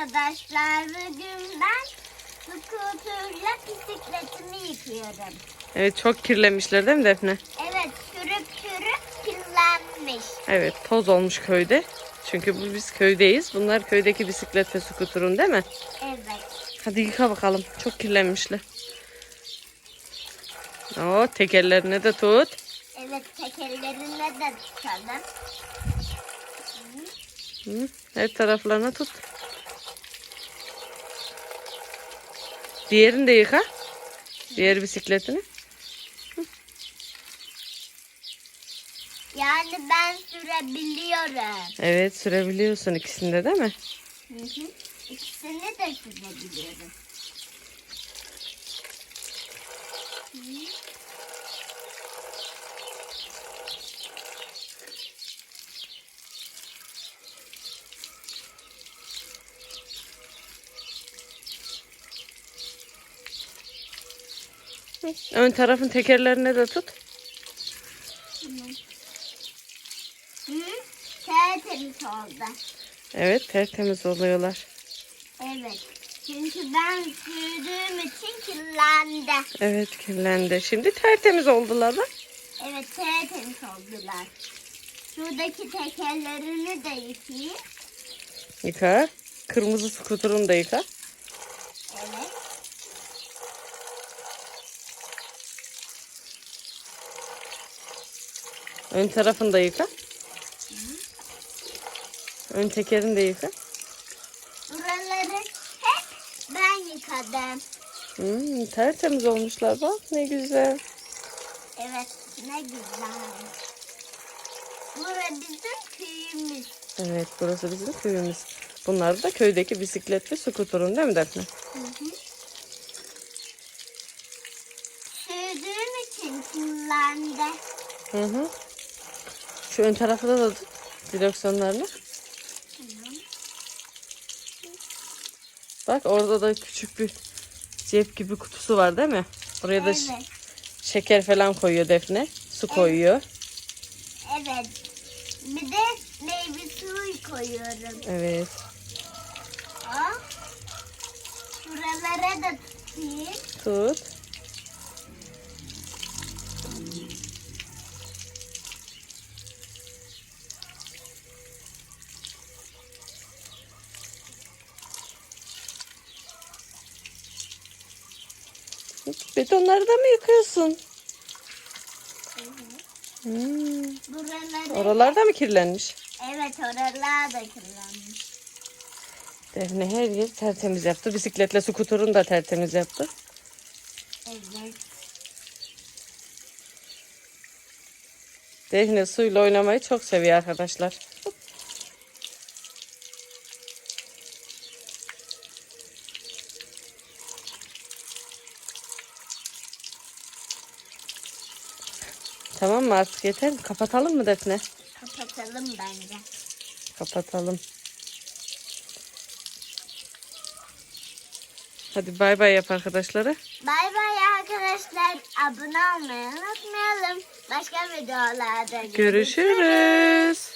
arkadaşlar. Bugün ben skuterla bisikletimi yıkıyorum. Evet çok kirlenmişler değil mi Defne? Evet sürüp sürüp kirlenmiş. Evet toz olmuş köyde. Çünkü bu biz köydeyiz. Bunlar köydeki bisiklet ve skuturun değil mi? Evet. Hadi yıka bakalım. Çok kirlenmişler. Oo, tekerlerine de tut. Evet tekerlerine de tutalım. Hı, her taraflarına tut. Diğerini de yıka. Diğer bisikletini. Yani ben sürebiliyorum. Evet sürebiliyorsun ikisinde değil mi? Hı hı. İkisini de sürebiliyorum. Hı, Ön tarafın tekerlerine de tut. Hı? Tertemiz oldu. Evet tertemiz oluyorlar. Evet. Çünkü ben sürdüğüm için kirlendi. Evet kirlendi. Şimdi tertemiz oldular bak. Evet tertemiz oldular. Şuradaki tekerlerini de yıkayayım. Yıka. Kırmızı skuturunu da yıka. Evet. Ön tarafını da yıka. Ön tekerini de yıka. Buraları hep ben yıkadım. Hmm, tertemiz olmuşlar bak ne güzel. Evet ne güzel. Burası bizim köyümüz. Evet burası bizim köyümüz. Bunlar da köydeki bisikletli skuturun değil mi Defne? Hı hı. Sürdüğüm için kirlendi. Hı hı. Şu ön tarafta da tut direksiyonlarını. Bak orada da küçük bir cep gibi kutusu var değil mi? Oraya da Evet. şeker falan koyuyor Defne. Su koyuyor. Evet. Bir de meyve suyu koyuyorum. Evet. Şuralara da tutayım. Tut. Betonları da mı yıkıyorsun? Hmm. Buraları. Oralar da mı kirlenmiş? Evet oralar da kirlenmiş. Defne her yer tertemiz yaptı. Bisikletle skuturunu da tertemiz yaptı. Evet. Defne suyla oynamayı çok seviyor arkadaşlar. Tamam mı artık yeter mi? Kapatalım mı Defne? Kapatalım bence. Kapatalım. Hadi bay bay yap arkadaşlara. Bay bay arkadaşlar. Abone olmayı unutmayalım. Başka videolarda görüşürüz. Görüşürüz.